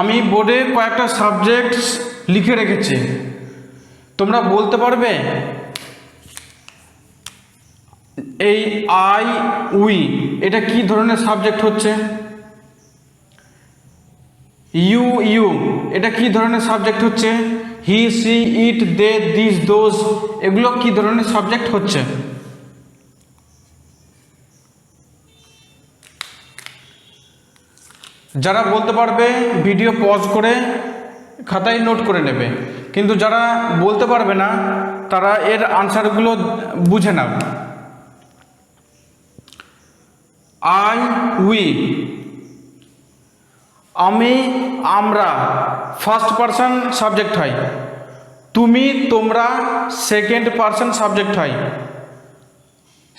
আমি বোর্ডে কয়েকটা সাবজেক্ট লিখে রেখেছি। তোমরা বলতে পারবে? এই আই, উই, এটা কি ধরনের সাবজেক্ট হচ্ছে? ইউ ইউ, এটা কি ধরনের সাবজেক্ট হচ্ছে? He, she, it, they, this, those, এগুলো কি ধরনের সাবজেক্ট হচ্ছে? যারা বলতে পারবে ভিডিও পজ করে খাতায় নোট করে নেবে, কিন্তু যারা বলতে পারবে না, তারা এর আনসারগুলো বুঝে নাও। আই উই আমি, আমরা ফার্স্ট পারসন সাবজেক্ট হয়। তুমি, তোমরা সেকেন্ড পারসন সাবজেক্ট হয়।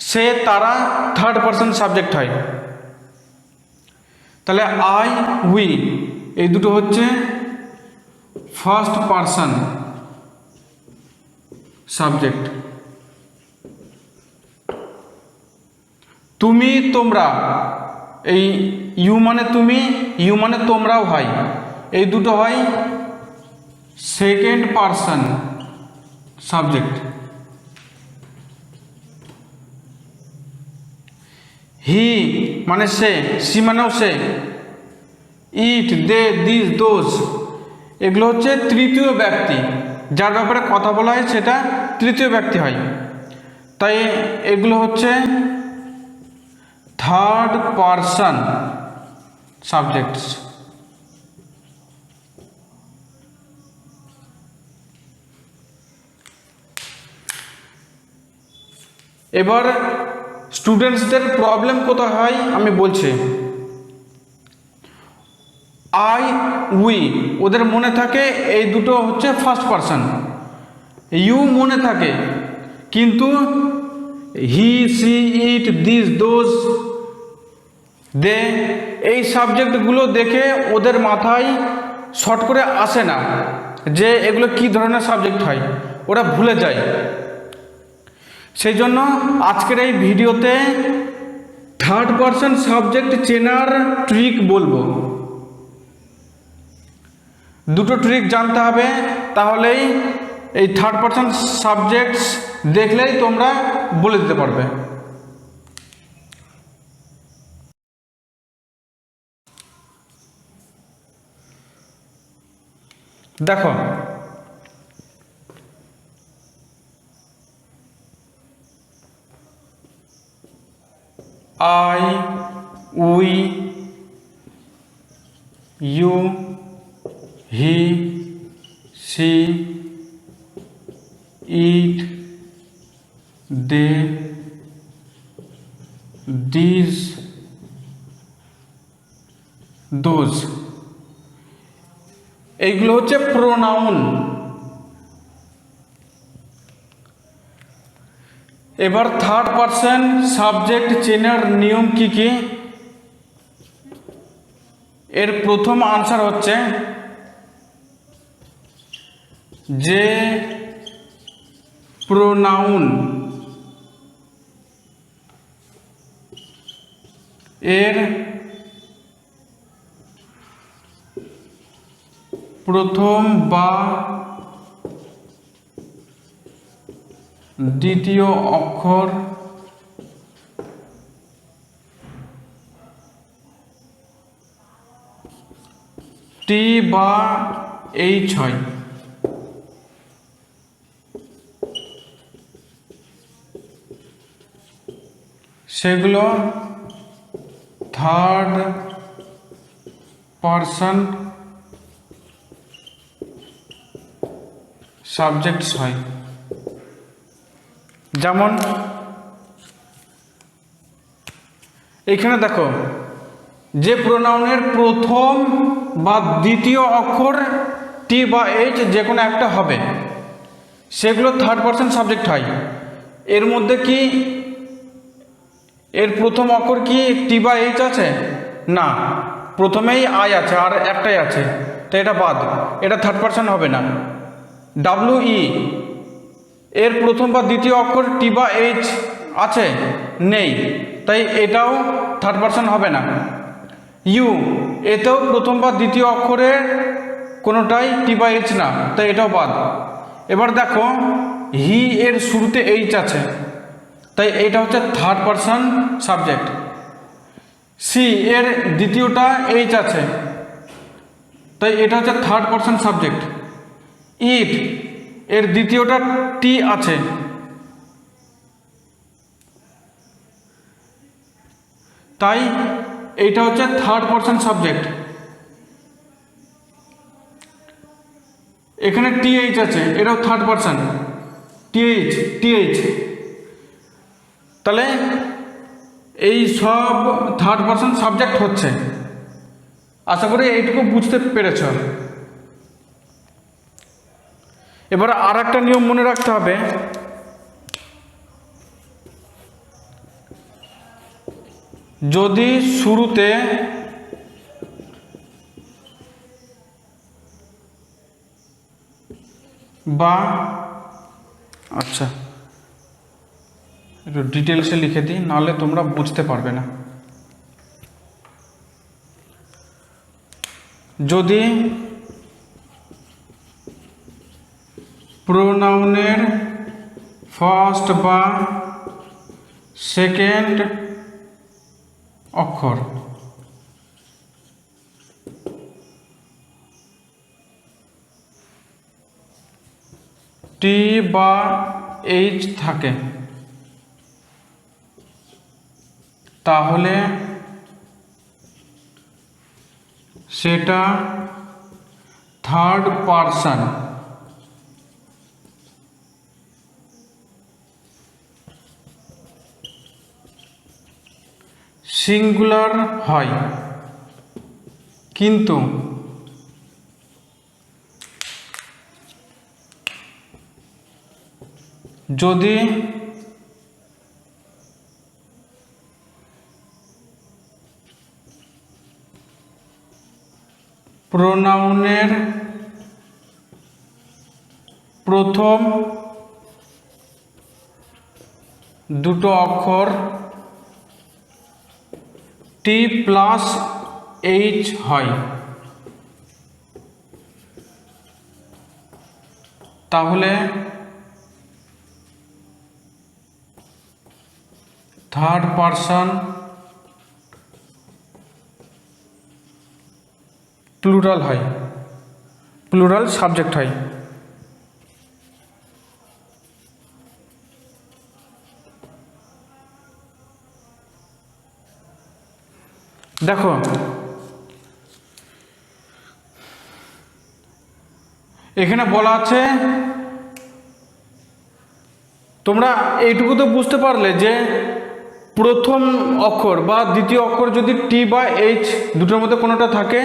সে, তারা থার্ড পারসন সাবজেক্ট হয়। তাহলে আই উই এই দুটো হচ্ছে ফার্স্ট পারসন সাবজেক্ট তুমি, তোমরা, এই ইউ মানে তুমি ইউ মানে তোমরাও হয়। এই দুটো হয় সেকেন্ড পারসন সাবজেক্ট হি মানে সে, সি মানেও সে। ইট, দে, দিস দোষ এগুলো হচ্ছে তৃতীয় ব্যক্তি। যার ব্যাপারে কথা বলা হয়, সেটা তৃতীয় ব্যক্তি হয়। তাই এগুলো হচ্ছে থার্ড পারসন সাবজেক্টস এবার স্টুডেন্টসদের প্রবলেম কোথায় হয়? আমি বলছি। আই উই ওদের মনে থাকে এই দুটো হচ্ছে ফার্স্ট পারসন ইউ মনে থাকে, কিন্তু he she it this those they এই সাবজেক্টগুলো দেখে ওদের মাথায় শর্ট করে আসে না যে এগুলো কি ধরনের সাবজেক্ট হয়। ওরা ভুলে যায়। সেই জন্য আজকের এই ভিডিওতে থার্ড পারসন সাবজেক্ট চেনার ট্রিক বলব। দুটো ট্রিক জানতে হবে, তাহলেই এই থার্ড পারসন সাবজেক্টস দেখলেই তোমরা বলে দিতে পারবে। দেখো I we you he she it they this those এইগুলো হচ্ছে প্রোনাউন এবার থার্ড পারসন সাবজেক্ট চেনার নিয়ম কি কি? এর প্রথম আনসার হচ্ছে যে প্রোনাউন এর প্রথম বা দ্বিতীয় অক্ষর টি বা এইচ হয়। সেগুলো থার্ড পারসন সাবজেক্টস হয়। যেমন এখানে দেখো, যে প্রোনাউনের প্রথম বা দ্বিতীয় অক্ষর টি বা এইচ যে কোনো একটা হবে, সেগুলো থার্ড পারসন সাবজেক্ট হয়। এর মধ্যে কি এর প্রথম অক্ষর কি টি বা এইচ আছে? না, প্রথমেই আই আছে আর একটাই আছে, তো এটা বাদ, এটা থার্ড পারসন হবে না। ডাব্লু ই এর প্রথম বা দ্বিতীয় অক্ষর টি বা এইচ আছে, নেই। তাই এটাও থার্ড পারসন হবে না। ইউ এতেও প্রথম বা দ্বিতীয় অক্ষরের কোনোটাই টি বা এইচ না, তাই এটাও বাদ। এবার দেখো হি এর শুরুতে এইচ আছে, তাই এটা হচ্ছে থার্ড পারসন সাবজেক্ট সি এর দ্বিতীয়টা এইচ আছে, তাই এটা হচ্ছে থার্ড পারসন সাবজেক্ট ইট এর দ্বিতীয়টা টি আছে। তাই এইটা হচ্ছে থার্ড পারসন সাবজেক্ট এখানে টিএইচ আছে, এটাও থার্ড পারসন টিএইচ টিএইচ তাহলে এই সব থার্ড পারসন সাবজেক্ট হচ্ছে। আশা করি এইটুকু বুঝতে পেরেছ। এবার আর একটা নিয়ম মনে রাখতে হবে। যদি শুরুতে বা আচ্ছা একটু ডিটেলসে লিখে দিই, নাহলে তোমরা বুঝতে পারবে না। যদি প্রোনাউনের ফার্স্ট বা সেকেন্ড অক্ষর। টি বা এইচ থাকে। তাহলে সেটা থার্ড পারসন সিঙ্গুলার হয়। কিন্তু যদি প্রোনাউনের প্রথম দুটো অক্ষর টি প্লাস এইচ হয়। তাহলে থার্ড পারসন প্লুরাল হয়। প্লুরাল সাবজেক্ট হয়। দেখো। এখানে বলা আছে, তোমরা এইটুকু তো বুঝতে পারলে যে প্রথম অক্ষর বা দ্বিতীয় অক্ষর যদি টি বা এইচ দুটোর মধ্যে কোনোটা থাকে,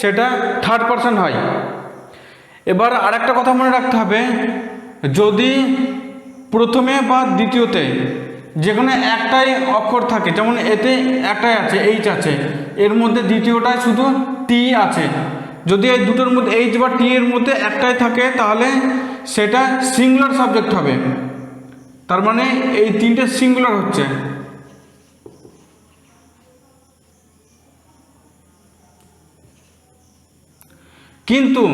সেটা থার্ড পারসন হয়। এবার আরেকটা কথা মনে রাখতে হবে, যদি প্রথমে বা দ্বিতীয়তে যে কোনো একটাই অক্ষর থাকে, যেমন এতে একটাই আছে এইচ আছে এর মধ্যে দ্বিতীয়টায় শুধু টি আছে। যদি এই দুটোর মধ্যে এইচ বা টি এর মধ্যে একটাই থাকে, তাহলে সেটা সিঙ্গুলার সাবজেক্ট হবে। তার মানে এই তিনটে সিঙ্গুলার হচ্ছে। কিন্তু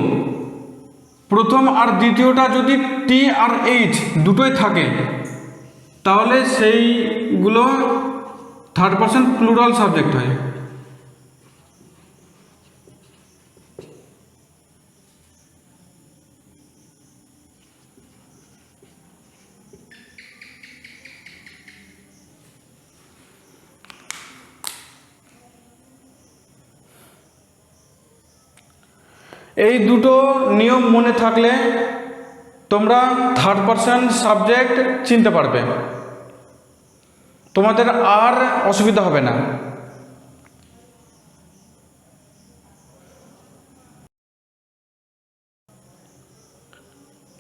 প্রথম আর দ্বিতীয়টা যদি টি আর এইচ দুটোই থাকে, তাহলে সেইগুলো থার্ড পার্সন প্লুরাল সাবজেক্ট হয়। এই দুটো নিয়ম মনে থাকলে তোমরা থার্ড পার্সন সাবজেক্ট চিনতে পারবে। তোমাদের আর অসুবিধা হবে না।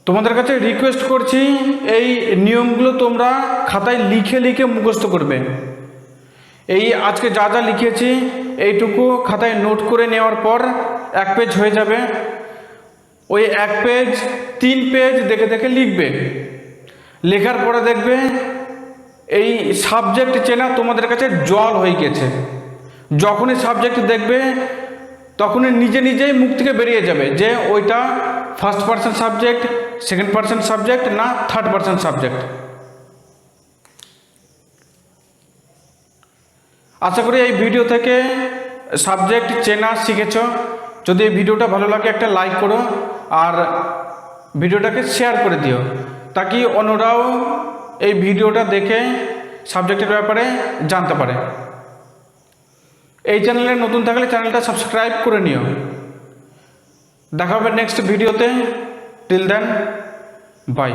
তোমাদের কাছে রিকোয়েস্ট করছি, এই নিয়মগুলো তোমরা খাতায় লিখে লিখে মুখস্থ করবে। এই আজকে যা যা লিখেছি, এইটুকু খাতায় নোট করে নেওয়ার পর এক পেজ হয়ে যাবে। ওই এক পেজ তিন পেজ দেখে দেখে লিখবে। লেখার পরে দেখবে এই সাবজেক্ট চেনা তোমাদের কাছে জল হয়ে গেছে। যখনই সাবজেক্ট দেখবে, তখনই নিজে নিজেই মুখ থেকে বেরিয়ে যাবে যে ওইটা first person subject second person subject না থার্ড পার্সন সাবজেক্ট আশা করি এই ভিডিও থেকে সাবজেক্ট চেনা শিখেছ। যদি এই ভিডিওটা ভালো লাগে একটা লাইক করো আর ভিডিওটাকে শেয়ার করে দিও, তাকি অন্যরাও এই ভিডিওটা দেখে সাবজেক্টের ব্যাপারে জানতে পারে। এই চ্যানেলে নতুন থাকলে চ্যানেলটা সাবস্ক্রাইব করে নিও। দেখা হবে নেক্সট ভিডিওতে টিল দেন বাই